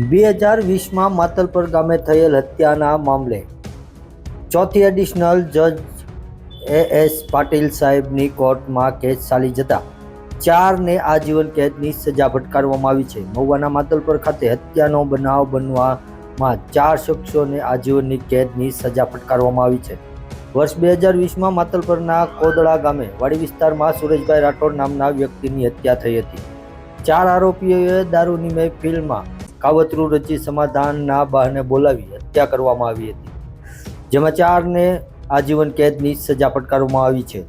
બે હજાર વીસમાં માતલપર ગામે થયેલ હત્યાના મામલે ચોથી એડિશનલ જજ એ એસ પાટીલ સાહેબની કોર્ટમાં કેસ ચાલી જતા ચારને આજીવન કેદની સજા ફટકારવામાં આવી છે. મહુવાના માતલપર ખાતે હત્યાનો બનાવ બનવામાં ચાર શખ્સોને આજીવનની કેદની સજા ફટકારવામાં આવી છે. વર્ષ બે હજાર વીસમાં માતલપરના કોદળા ગામે વાડી વિસ્તારમાં સુરેશભાઈ રાઠોડ નામના વ્યક્તિની હત્યા થઈ હતી. ચાર આરોપીઓએ દારૂની મહેફિલમાં કાવતરું રચી સમાધાનના બહાને બોલાવી હત્યા કરવામાં આવી હતી. જેમાં ચારને આજીવન કેદની સજા ફટકારવામાં આવી છે.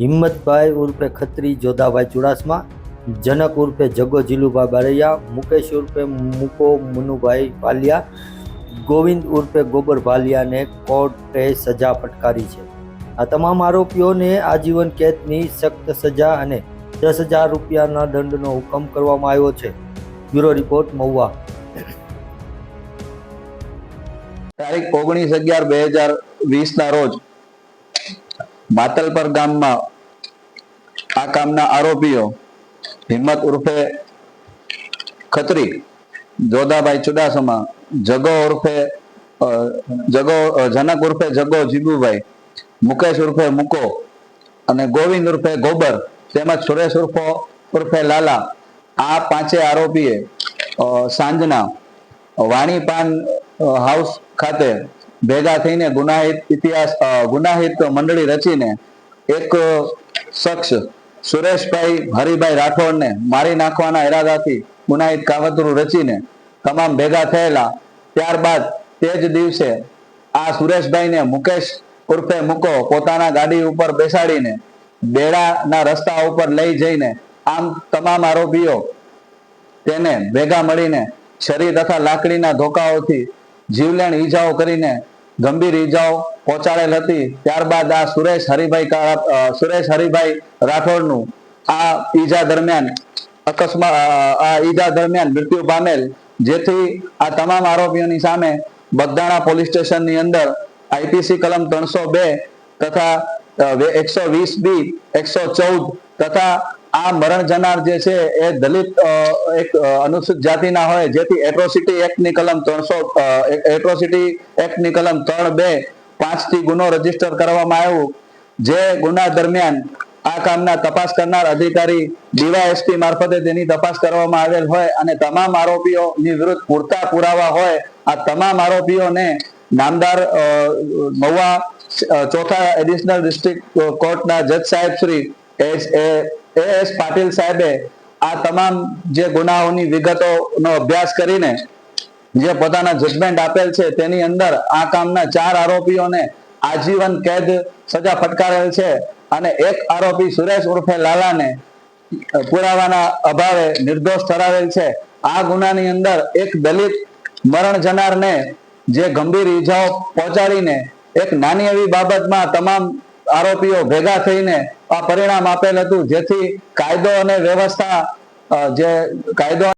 હિંમતભાઈ ઉર્ફે ખત્રી, જોધાભાઈ ચુડાસમા, જનક ઉર્ફે જગો જીલુભાઈ બારૈયા, મુકેશ ઉર્ફે મુકો મુનુભાઈ ભાલિયા, ગોવિંદ ઉર્ફે ગોબર ભાલિયાને કોર્ટે સજા ફટકારી છે. આ તમામ આરોપીઓને આજીવન કેદની સખ્ત સજા અને દસ હજાર રૂપિયાના દંડનો હુકમ કરવામાં આવ્યો છે. Bureau report Mahuva. તારીખ ઓગણીસ અગિયાર બે હજાર વીસ ના રોજ માતલપર ગામમાં આ કામના આરોપીઓ હિંમત ઉર્ફે ખત્રી, જોધાભાઈ ચુડાસમા, જગો ઉર્ફે જગો જનક ઉર્ફે જગો જીબુભાઈ, મુકેશ ઉર્ફે મુકો અને ગોવિંદ ઉર્ફે ગોબર તેમજ સુરેશ ઉર્ફો ઉર્ફે લાલા આ પાંચે આરોપીએ સાંજના વાણીપાન હાઉસ ખાતે ભેગા થઈને ગુનાહિત ઇતિહાસ ગુનાહિત મંડળી રચીને એક શખ્સ સુરેશભાઈ હરિભાઈ રાઠોડને મારી નાખવાના ઈરાદાથી ગુનાહિત કાવતરું રચીને તમામ ભેગા થયેલા. ત્યારબાદ તે જ દિવસે આ સુરેશભાઈને મુકેશ ઉર્ફે મુકો પોતાના ગાડી ઉપર બેસાડીને બેડાના રસ્તા ઉપર લઈ જઈને આમ તમામ આરોપીઓ તેને ભેગા મળીને શરીર તથા લાકડીના ધોકાઓથી જીવલેણ ઈજાઓ કરીને ગંભીર ઈજાઓ પહોંચાડેલ હતી. ત્યારબાદ આ સુરેશ હરિભાઈ સુરેશ હરિભાઈ રાઠોડનું આ ઈજા દરમિયાન અકસ્માત આ ઈજા દરમિયાન મૃત્યુ પામેલ, જેથી આ તમામ આરોપીઓની સામે બગદાણા પોલીસ સ્ટેશનની અંદર આઈપીસી કલમ ત્રણસો બે તથા એકસો વીસ બી, એકસો ચૌદ તથા આ મરણ જનાર જે છે એ દલિત એક અનુસૂચિત જાતિના હોય, જેથી એટ્રોસિટી એક્ટની કલમ ત્રણસો એટ્રોસિટી એક્ટની કલમ ત્રણ બે પાંચથી ગુનો રજિસ્ટર કરવામાં આવ્યો. જે ગુના દરમિયાન આ કામના તપાસ કરનાર અધિકારી ડીવાયએસપી મારફતે તેની તપાસ કરવામાં આવેલ હોય અને તમામ આરોપીઓની વિરુદ્ધ પૂરતા પુરાવા હોય, આ તમામ આરોપીઓને નામદાર મહુવા ચોથા એડિશનલ ડિસ્ટ્રિક્ટ કોર્ટના જજ સાહેબ Shri S A S Patil સાહેબે આ તમામ જે ગુનાઓની વિગતોનો અભ્યાસ કરીને જે પોતાના જજમેન્ટ આપેલ છે, તેની અંદર આ કામના ચાર આરોપીઓને આજીવન કેદ સજા ફટકારેલ છે અને એક આરોપી સુરેશ ઉર્ફે લાલાને પુરાવાના અભાવે નિર્દોષ ઠરાવેલ છે. આ ગુનાની અંદર એક દલિત મરણ જનારને જે ગંભીર ઈજાઓ પહોંચાડીને એક નાની એવી બાબતમાં તમામ આરોપીઓ ભેગા થઈને આ પરિણામ આપેલ હતું જેથી કાયદો અને વ્યવસ્થા જે કાયદો